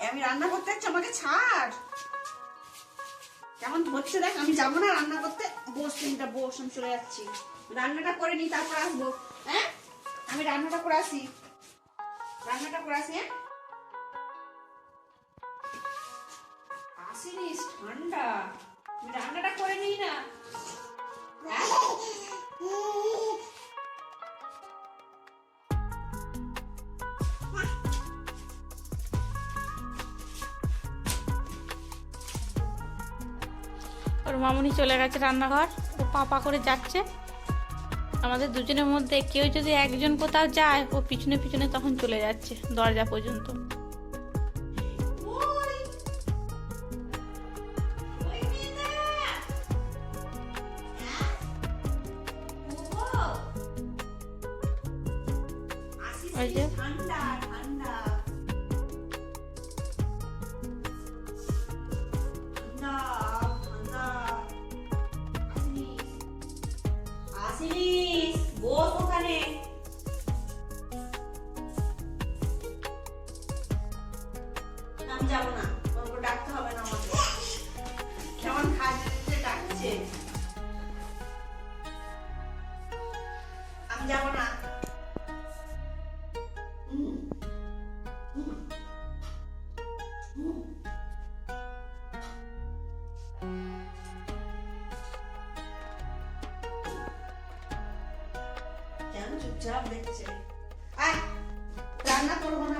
আমি রান্না করতে যাচ্ছি, আমাকে ছাড়। কেমন হচ্ছে দেখ, আমি যাব না রান্না করতে। বস, তিনটা বস, আমি চলে যাচ্ছি। রান্নাটা করে নি, তারপর আসব। হ্যাঁ? আমি রান্নাটা করে আসি। রান্নাটা করে আসি হ্যাঁ? আসিনিস, ঠান্ডা। রান্নাটা করে নিই না। ওর মামুনি চলে গেছে রান্নাঘর ও পাপা করে যাচ্ছে আমাদের দুজনের মধ্যে কেউ যদি একজন কোথাও যায় ও পিছনে পিছনে তখন চলে যাচ্ছে দরজা পর্যন্ত ওই যে। যাব না। তোমাকে ডাকতে হবে না আমাকে। কেমন খাজে ডাকছে। আমি যাব না। কেন চুপচাপ দেখছে? আয়, রান্না করব না।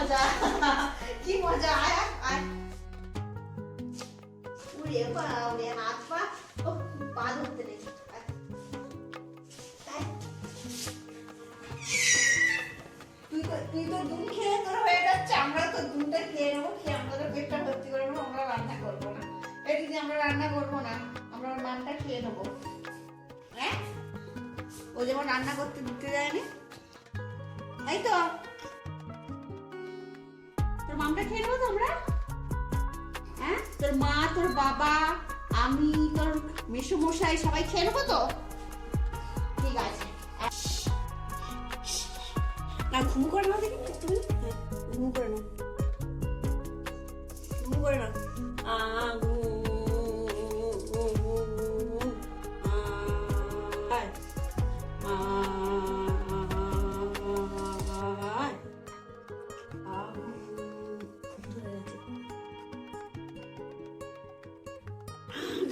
মজা। কি মজা আয় আয়, উড়ে বাবরে হাত পা। ও পা ধরতে নেই। তুই তো তুই তো দুধ খেয়ে তোর হয়ে যাচ্ছে। আমরা তো দুধটা খেয়ে নেব খেয়ে আমাদের পেটটা ভর্তি করে নেব আমরা রান্না করব না। এই দিদি আমরা রান্না করব না আমরা মানটা খেয়ে নেব। হ্যাঁ? ও যেমন রান্না করতে দিতে যায়নি এই তো? খেয়ে নেব তো হ্যাঁ? তোর মা তোর বাবা আমি তোর মেসোমশাই সবাই খেয়ে নেব তো? ঠিক আছে। না ঘুম করে না দেখি তুমি? হ্যাঁ, ঘুম করে না ঘুম করে নাও।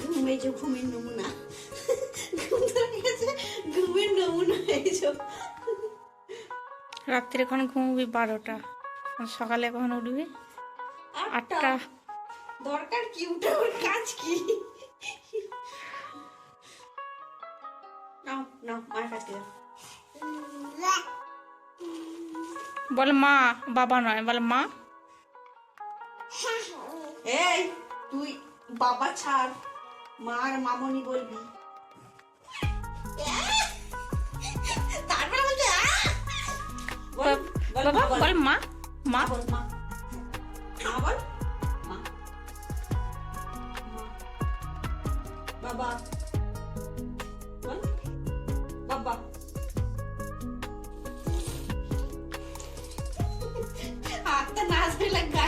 ঘুম এই যে ঘুমের নমুনা। ঘুম ধরে গেছে ঘুমের নমুনা এই যে রাত্রে এখন ঘুমবি বারোটা? সকালে কখন উঠবি? আটটা। দরকার কি? উঠে ওর কাজ কি? নাও নাও মায়ের কাছে যাও মা বাবা নয় বল মা। এই তুই বাবা ছাড়। মা আর মামনি বলবি তারপরে বলছে আহ! বল, বল, বাবা বল, বল মা মা মা বল মা মা বল মা মা। বাবা বল বাবা হাতটা না আসলে গায়ে ফুরুক করে দিতে এক্ষুনি।